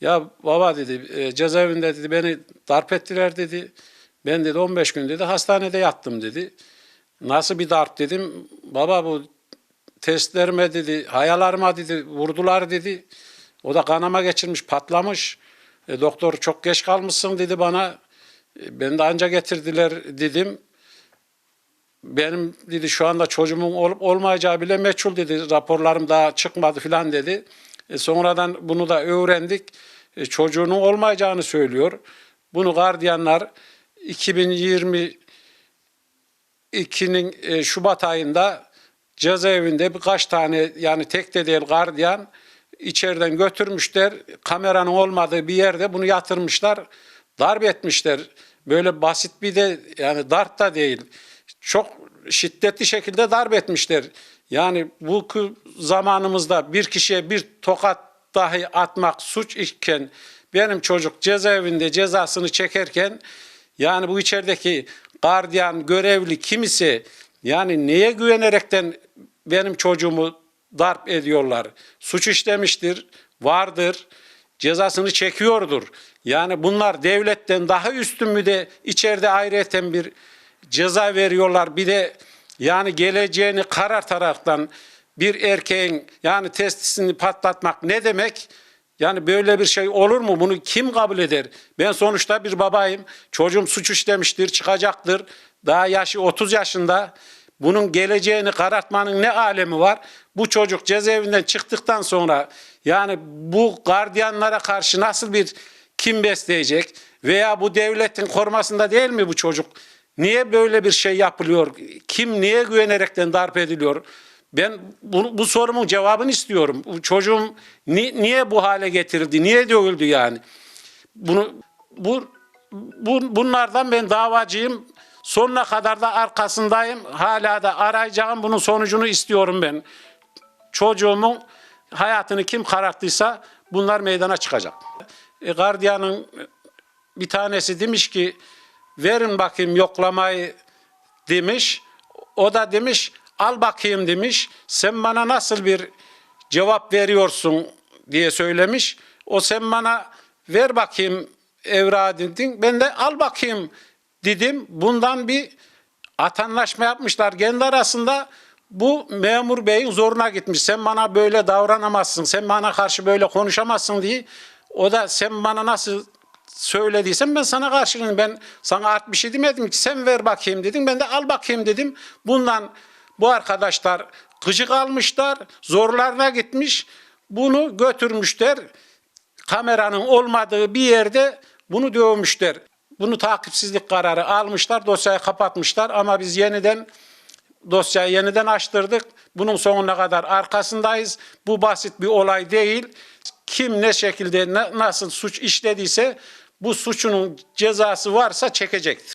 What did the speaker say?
Ya baba dedi e, cezaevinde dedi beni darp ettiler dedi. Ben dedi 15 gün dedi hastanede yattım dedi. Nasıl bir darp dedim. Baba bu testlerime dedi, hayalarıma dedi, vurdular dedi. O da kanama geçirmiş, patlamış. E, doktor çok geç kalmışsın dedi bana. E, ben de anca getirdiler dedim. Benim dedi şu anda çocuğumun olup olmayacağı bile meçhul dedi. Raporlarım daha çıkmadı filan dedi. E, sonradan bunu da öğrendik. E, çocuğunun olmayacağını söylüyor. Bunu gardiyanlar 2022'nin e, Şubat ayında cezaevinde birkaç tane yani tek de değil gardiyan içeriden götürmüşler. Kameranın olmadığı bir yerde bunu yatırmışlar. Darp etmişler. Böyle basit bir de yani darp da değil. Çok şiddetli şekilde darp etmişler. Yani bu zamanımızda bir kişiye bir tokat dahi atmak suç iken benim çocuk cezaevinde cezasını çekerken yani bu içerideki gardiyan, görevli kimisi yani neye güvenerekten benim çocuğumu darp ediyorlar? Suç işlemiştir, vardır, cezasını çekiyordur. Yani bunlar devletten daha üstün mü de içeride ayrıyeten bir ceza veriyorlar. Bir de yani geleceğini karartaraktan bir erkeğin yani testisini patlatmak ne demek? Yani böyle bir şey olur mu? Bunu kim kabul eder? Ben sonuçta bir babayım. Çocuğum suç işlemiştir, çıkacaktır. Daha yaşı 30 yaşında. Bunun geleceğini karartmanın ne alemi var? Bu çocuk cezaevinden çıktıktan sonra yani bu gardiyanlara karşı nasıl bir kim besleyecek? Veya bu devletin korumasında değil mi bu çocuk? Niye böyle bir şey yapılıyor? Kim niye güvenerekten darp ediliyor? Ben bu, bu sorumun cevabını istiyorum. Çocuğum ni- niye bu hale getirildi? Niye dövüldü yani? Bunu bu, bu bunlardan ben davacıyım. Sonuna kadar da arkasındayım. Hala da arayacağım. Bunun sonucunu istiyorum ben. Çocuğumun hayatını kim kararttıysa bunlar meydana çıkacak. E, gardiyanın bir tanesi demiş ki verin bakayım yoklamayı demiş. O da demiş al bakayım demiş. Sen bana nasıl bir cevap veriyorsun diye söylemiş. O sen bana ver bakayım evrağı dedin. Ben de al bakayım dedim. Bundan bir atanlaşma yapmışlar kendi arasında. Bu memur beyin zoruna gitmiş. Sen bana böyle davranamazsın. Sen bana karşı böyle konuşamazsın diye. O da sen bana nasıl söylediysen ben sana karşılığını ben sana art bir şey demedim ki sen ver bakayım dedim. Ben de al bakayım dedim. Bundan bu arkadaşlar gıcık almışlar. Zorlarına gitmiş. Bunu götürmüşler. Kameranın olmadığı bir yerde bunu dövmüşler. Bunu takipsizlik kararı almışlar. Dosyayı kapatmışlar ama biz yeniden dosyayı yeniden açtırdık. Bunun sonuna kadar arkasındayız. Bu basit bir olay değil. Kim ne şekilde na- nasıl suç işlediyse bu suçunun cezası varsa çekecektir.